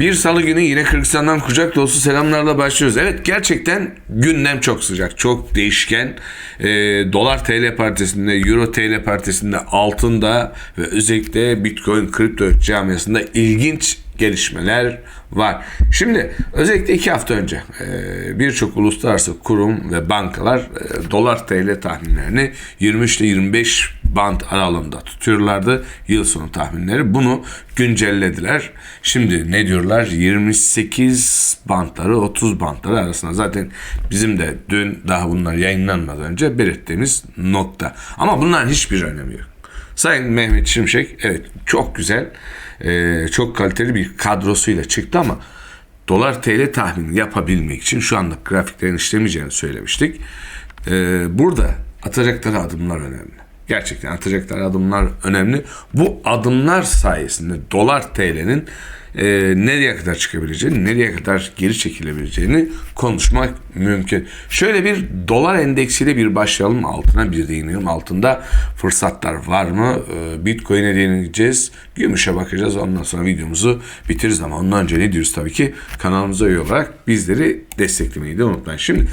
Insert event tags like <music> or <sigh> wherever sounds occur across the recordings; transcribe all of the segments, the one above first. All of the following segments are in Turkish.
Bir salı günü yine Kırgızistan'dan kucak dolusu selamlarla başlıyoruz. Evet gerçekten gündem çok sıcak, çok değişken. Ee, Dolar TL partisinde, Euro TL partisinde, altında ve özellikle Bitcoin kripto camiasında ilginç gelişmeler var. Şimdi özellikle iki hafta önce e, birçok uluslararası kurum ve bankalar e, dolar TL tahminlerini 23 ile 25 band aralığında tutuyorlardı. Yıl sonu tahminleri. Bunu güncellediler. Şimdi ne diyorlar? 28 bantları 30 bantları arasında. Zaten bizim de dün daha bunlar yayınlanmadan önce belirttiğimiz nokta. Ama bunların hiçbir önemi yok. Sayın Mehmet Şimşek evet çok güzel, e, çok kaliteli bir kadrosuyla çıktı ama dolar TL tahmini yapabilmek için şu anda grafiklerin işlemeyeceğini söylemiştik. E, burada atacakları adımlar önemli. Gerçekten atacakları adımlar önemli. Bu adımlar sayesinde dolar TL'nin e, nereye kadar çıkabileceğini, nereye kadar geri çekilebileceğini konuşmak mümkün. Şöyle bir dolar endeksiyle bir başlayalım altına bir değinelim. Altında fırsatlar var mı? E, Bitcoin'e değineceğiz. Gümüşe bakacağız. Ondan sonra videomuzu bitiririz ama ondan önce ne diyoruz tabii ki kanalımıza üye olarak bizleri desteklemeyi de unutmayın. Şimdi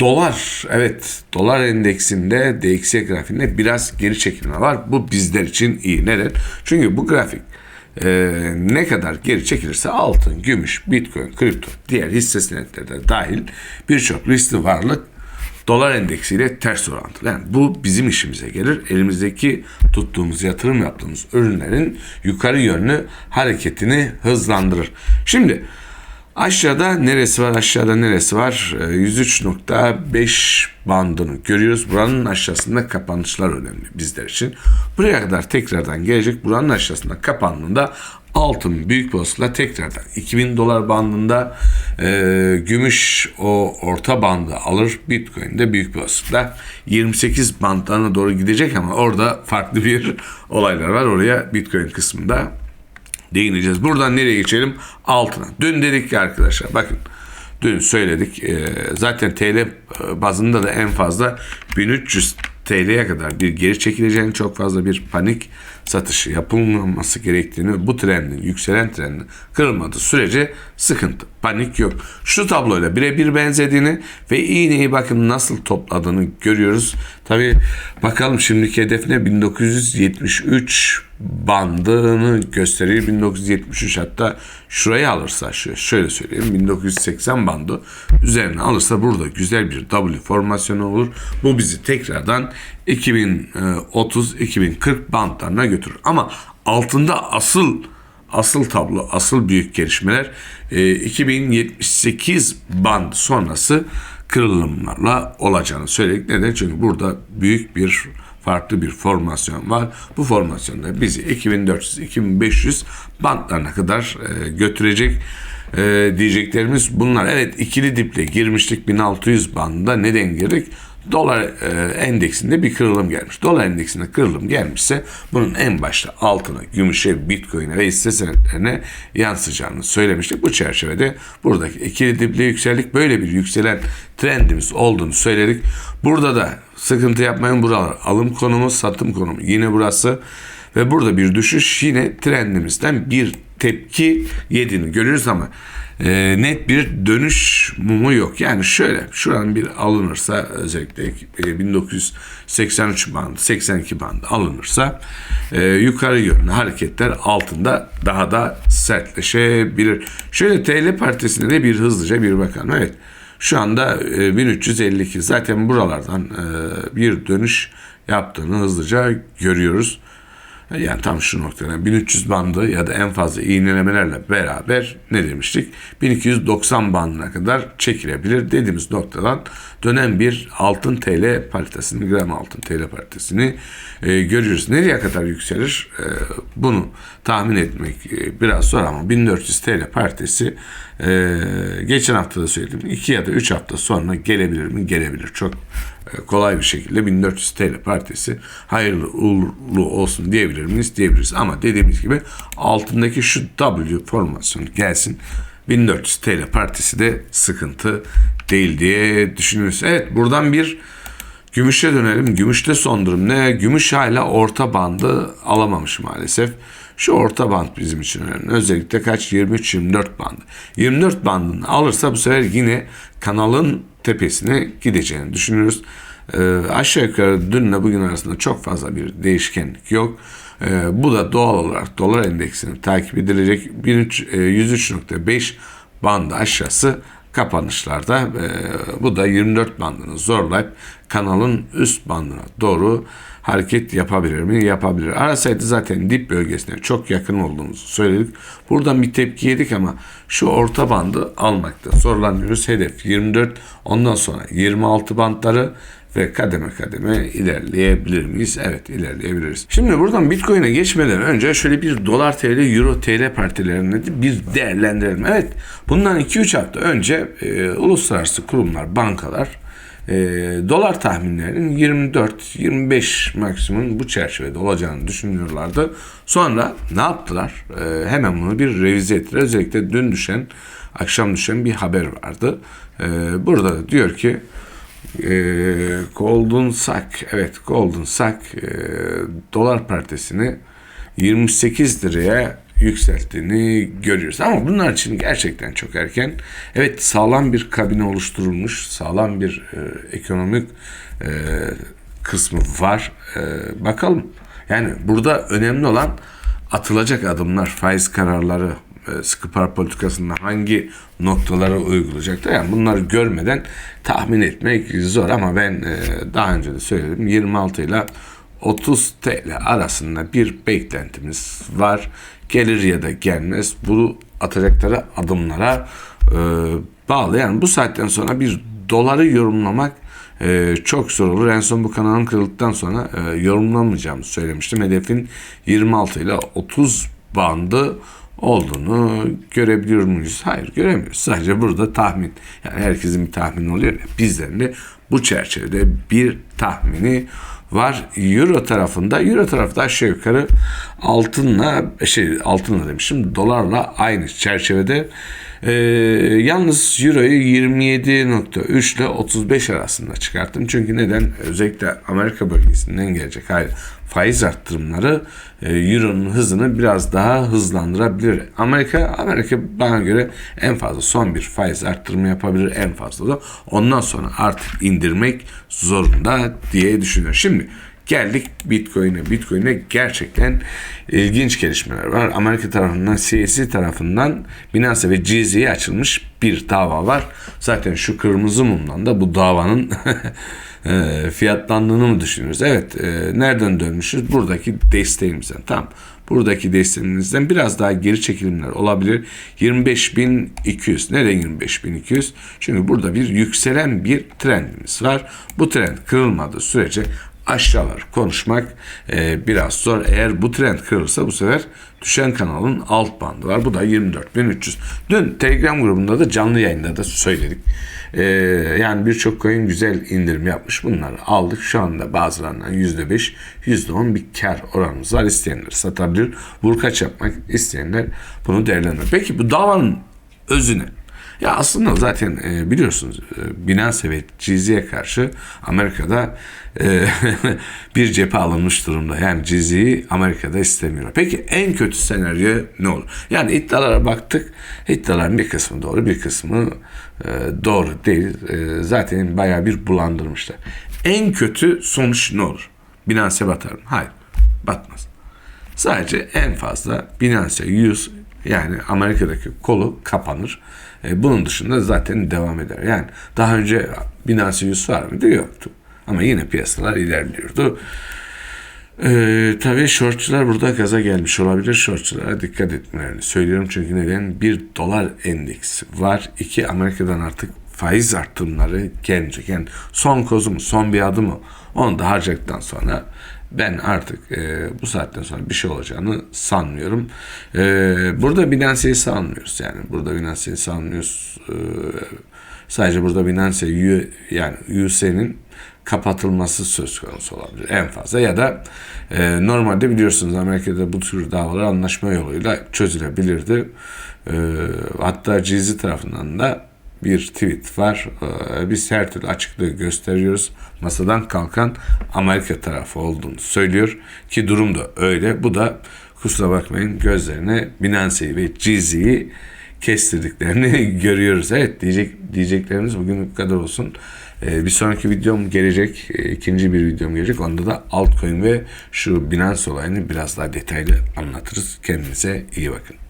Dolar, evet dolar endeksinde DXY grafiğinde biraz geri çekilme var. Bu bizler için iyi. Neden? Çünkü bu grafik e, ne kadar geri çekilirse altın, gümüş, bitcoin, kripto, diğer hisse senetleri de dahil birçok riskli varlık dolar endeksiyle ters orantılı. Yani bu bizim işimize gelir. Elimizdeki tuttuğumuz yatırım yaptığımız ürünlerin yukarı yönlü hareketini hızlandırır. Şimdi Aşağıda neresi var? Aşağıda neresi var? Ee, 103.5 bandını görüyoruz. Buranın aşağısında kapanışlar önemli bizler için. Buraya kadar tekrardan gelecek. Buranın aşağısında kapandığında altın büyük olasılıkla tekrardan 2000 dolar bandında e, gümüş o orta bandı alır. Bitcoin de büyük olasılıkla 28 bandlarına doğru gidecek ama orada farklı bir <laughs> olaylar var. Oraya Bitcoin kısmında değineceğiz. Buradan nereye geçelim? Altına. Dün dedik ki arkadaşlar bakın dün söyledik e, zaten TL bazında da en fazla 1300 TL'ye kadar bir geri çekileceğini çok fazla bir panik satışı yapılmaması gerektiğini bu trendin yükselen trendin kırılmadığı sürece sıkıntı panik yok. Şu tabloyla birebir benzediğini ve iğneyi bakın nasıl topladığını görüyoruz. Tabi bakalım şimdiki hedef ne 1973 bandını gösterir 1973 hatta şurayı alırsa şöyle söyleyeyim 1980 bandı üzerine alırsa burada güzel bir W formasyonu olur. Bu bizi tekrardan 2030-2040 bantlarına götürür. Ama altında asıl asıl tablo, asıl büyük gelişmeler 2078 band sonrası kırılımlarla olacağını söyledik. Neden? Çünkü burada büyük bir farklı bir formasyon var. Bu formasyonda bizi 2400-2500 bantlarına kadar e, götürecek e, diyeceklerimiz bunlar. Evet ikili diple girmiştik 1600 bandında. Neden girdik? Dolar e, endeksinde bir kırılım gelmiş. Dolar endeksinde kırılım gelmişse bunun en başta altına, gümüşe, bitcoin'e ve hisse senetlerine yansıyacağını söylemiştik. Bu çerçevede buradaki ikili dipli yükseldik. Böyle bir yükselen trendimiz olduğunu söyledik. Burada da sıkıntı yapmayın buralar. Alım konumu, satım konumu yine burası. Ve burada bir düşüş yine trendimizden bir tepki yediğini görüyoruz ama e, net bir dönüş mumu yok. Yani şöyle şuranın bir alınırsa özellikle e, 1983 bandı 82 bandı alınırsa e, yukarı yönlü hareketler altında daha da sertleşebilir. Şöyle TL partisine de bir hızlıca bir bakalım. Evet şu anda e, 1352 zaten buralardan e, bir dönüş yaptığını hızlıca görüyoruz. Yani tam şu noktada 1300 bandı ya da en fazla iğnelemelerle beraber ne demiştik? 1290 bandına kadar çekilebilir dediğimiz noktadan dönen bir altın TL paritesini, gram altın TL paritesini e, görüyoruz. Nereye kadar yükselir? E, bunu tahmin etmek e, biraz zor ama 1400 TL paritesi e, geçen hafta da söyledim. 2 ya da 3 hafta sonra gelebilir mi? Gelebilir. Çok kolay bir şekilde 1400 TL partisi hayırlı uğurlu olsun diyebilir miyiz? Diyebiliriz. Ama dediğimiz gibi altındaki şu W formasyonu gelsin. 1400 TL partisi de sıkıntı değil diye düşünüyoruz. Evet buradan bir Gümüşe dönelim. Gümüşte son durum ne? Gümüş hala orta bandı alamamış maalesef. Şu orta band bizim için önemli. Özellikle kaç? 23-24 bandı. 24 bandını alırsa bu sefer yine kanalın tepesine gideceğini düşünüyoruz. Ee, aşağı yukarı dünle bugün arasında çok fazla bir değişkenlik yok. Ee, bu da doğal olarak dolar endeksini takip edilecek 13, e, 103.5 bandı aşağısı kapanışlarda e, bu da 24 bandını zorlayıp kanalın üst bandına doğru hareket yapabilir mi? Yapabilir. Arasaydı zaten dip bölgesine çok yakın olduğumuzu söyledik. Buradan bir tepki yedik ama şu orta bandı almakta zorlanıyoruz. Hedef 24 ondan sonra 26 bandları ve kademe kademe ilerleyebilir miyiz? Evet ilerleyebiliriz. Şimdi buradan Bitcoin'e geçmeden önce şöyle bir dolar TL, euro TL partilerini bir değerlendirelim. Evet bundan 2-3 hafta önce e, uluslararası kurumlar, bankalar e, dolar tahminlerinin 24-25 maksimum bu çerçevede olacağını düşünüyorlardı. Sonra ne yaptılar? E, hemen bunu bir revize ettiler. Özellikle dün düşen, akşam düşen bir haber vardı. E, burada diyor ki e, Golden Sack, evet Golden Sack e, dolar partisini 28 liraya yükselttiğini görüyoruz. Ama bunlar için gerçekten çok erken. Evet sağlam bir kabine oluşturulmuş, sağlam bir e, ekonomik e, kısmı var. E, bakalım. Yani burada önemli olan atılacak adımlar, faiz kararları, e, sıkı para politikasında hangi noktalara uygulayacaklar. Yani bunları görmeden tahmin etmek zor ama ben e, daha önce de söyledim 26 ile 30 TL arasında bir beklentimiz var. Gelir ya da gelmez. Bu atacakları adımlara e, bağlı. Yani bu saatten sonra bir doları yorumlamak e, çok zor olur. En son bu kanalın kırıldıktan sonra e, yorumlamayacağımı söylemiştim. Hedefin 26 ile 30 bandı olduğunu görebiliyor muyuz? Hayır göremiyoruz. Sadece burada tahmin. Yani herkesin bir tahmini oluyor ya. Bizlerin de bu çerçevede bir tahmini var. Euro tarafında Euro tarafta aşağı yukarı altınla şey altınla demişim dolarla aynı çerçevede ee, yalnız Euro'yu 27.3 ile 35 arasında çıkarttım. Çünkü neden? Özellikle Amerika bölgesinden gelecek hayır, faiz arttırımları e, Euro'nun hızını biraz daha hızlandırabilir. Amerika Amerika bana göre en fazla son bir faiz arttırımı yapabilir en fazla da. Ondan sonra artık indirmek zorunda diye düşünüyorum. Şimdi Geldik Bitcoin'e. Bitcoin'e gerçekten ilginç gelişmeler var. Amerika tarafından, CSC tarafından Binance ve GZ'ye açılmış bir dava var. Zaten şu kırmızı mumdan da bu davanın <laughs> e, fiyatlandığını mı düşünüyoruz? Evet. E, nereden dönmüşüz? Buradaki desteğimizden. Tamam. Buradaki desteğimizden biraz daha geri çekilimler olabilir. 25.200. Neden 25.200? Çünkü burada bir yükselen bir trendimiz var. Bu trend kırılmadığı sürece aşağılar konuşmak e, biraz zor. Eğer bu trend kırılırsa bu sefer düşen kanalın alt bandı var. Bu da 24.300. Dün Telegram grubunda da canlı yayında da söyledik. E, yani birçok coin güzel indirim yapmış. Bunları aldık. Şu anda bazılarından %5, %10 bir kar oranımız var. İsteyenler satabilir. Vurkaç yapmak isteyenler bunu değerlendirir. Peki bu davanın özü ne? Ya aslında zaten e, biliyorsunuz e, Binance ve Cizi'ye karşı Amerika'da e, <laughs> bir cephe alınmış durumda. Yani Cizi'yi Amerika'da istemiyor. Peki en kötü senaryo ne olur? Yani iddialara baktık. İddiaların bir kısmı doğru bir kısmı e, doğru değil. E, zaten bayağı bir bulandırmışlar. En kötü sonuç ne olur? Binance batar mı? Hayır. Batmaz. Sadece en fazla Binance 100 yani Amerika'daki kolu kapanır. E, bunun dışında zaten devam eder. Yani daha önce Binance yüz var mıydı? Yoktu. Ama yine piyasalar ilerliyordu. Ee, tabii shortçular burada gaza gelmiş olabilir. Shortçulara dikkat etmelerini söylüyorum. Çünkü neden? Bir dolar endeksi var. İki Amerika'dan artık faiz arttırımları gelecek. Yani son kozu mu, son bir adım mı? Onu da harcadıktan sonra ben artık e, bu saatten sonra bir şey olacağını sanmıyorum. E, burada Binance'yi sanmıyoruz yani. Burada Binance'yi sanmıyoruz. E, sadece burada Binance yani US'nin kapatılması söz konusu olabilir en fazla ya da e, normalde biliyorsunuz Amerika'da bu tür davalar anlaşma yoluyla çözülebilirdi. E, hatta Cizi tarafından da bir tweet var. Ee, Biz her türlü açıklığı gösteriyoruz. Masadan kalkan Amerika tarafı olduğunu söylüyor ki durum da öyle. Bu da kusura bakmayın gözlerine Binance'yi ve Jeezy'yi kestirdiklerini <laughs> görüyoruz. Evet diyecek diyeceklerimiz bugün bu kadar olsun. Ee, bir sonraki videom gelecek. Ee, ikinci bir videom gelecek. Onda da altcoin ve şu Binance olayını biraz daha detaylı anlatırız. Kendinize iyi bakın.